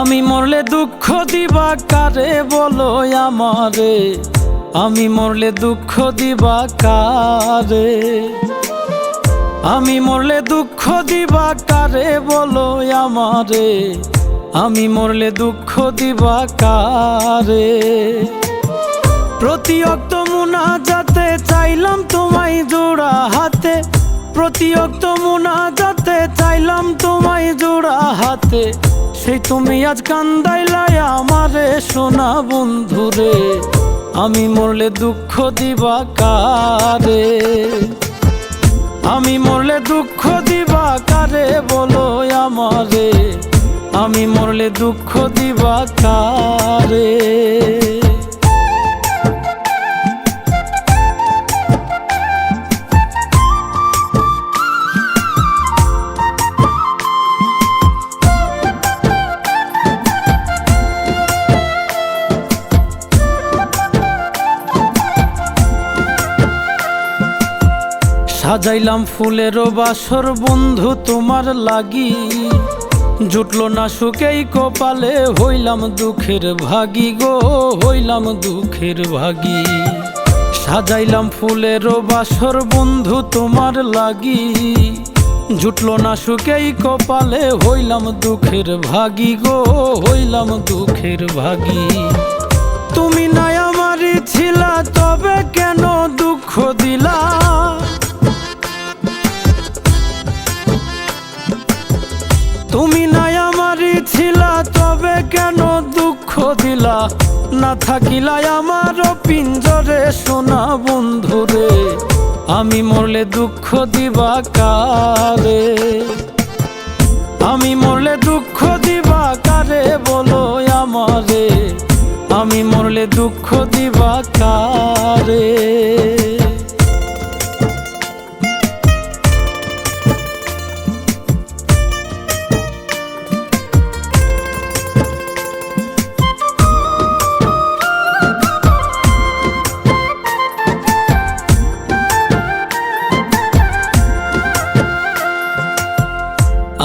আমি মরলে দুঃখ দিবা কারে বলো আমারে? আমি মরলে দুঃখ দিবা কারে? আমি মরলে দুঃখ দিবা কারে বলো আমারে? আমি মরলে দুঃখ দিবা কারে? প্রতি অক্ত মুনা যাতে চাইলাম তোমায় জোড়া হাতে। প্রতি অক্ত মুনা যাতে চাইলাম তোমায় জোড়া হাতে। সেই তুমি আজ কান্দাইলাই আমারে সোনা বন্ধুরে আমি মরলে দুঃখ দিবা কারে? আমি মরলে দুঃখ দিবা কারে বলো আমারে? আমি মরলে দুঃখ দিবা কারে? সাজাইলাম ফুলেরও বাসর, বন্ধু তোমার লাগি। জুটল না সুখেই কপালে, হইলাম দুঃখের ভাগি গো, হইলাম দুঃখের ভাগি। সাজাইলাম ফুলেরও বাসর, বন্ধু তোমার লাগি। জুটল না সুখেই কপালে, হইলাম দুঃখের ভাগি গো, হইলাম দুঃখের ভাগি। তুমি নাই আমারই ছিলা, তবে কেন দুঃখ দিলা? দিলা না থাকিলা আমার পিঞ্জরে সোনা বন্ধুরে, আমি মরলে দুঃখ দিবা কারে? আমি মরলে দুঃখ দিবা কারে বলো আমারে, আমি মরলে দুঃখ দিবা কারে?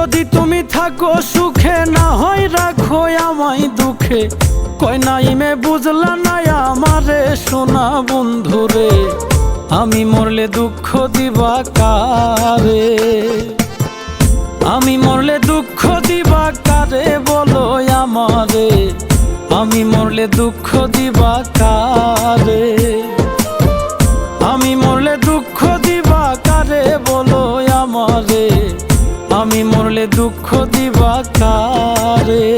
যদি তুমি থাকো সুখে, না হয় রাখো আমায় দুঃখে। কয় নাইমে বুঝলা না আমারে সোনা বন্ধুরে। আমি মরলে দুঃখ দিবা কারে? আমি মরলে দুঃখ দিবা কারে বলো আমারে? আমি মরলে দুঃখ দিবা কারে? আমি মরলে আমি মরলে দুঃখ দিবা কারে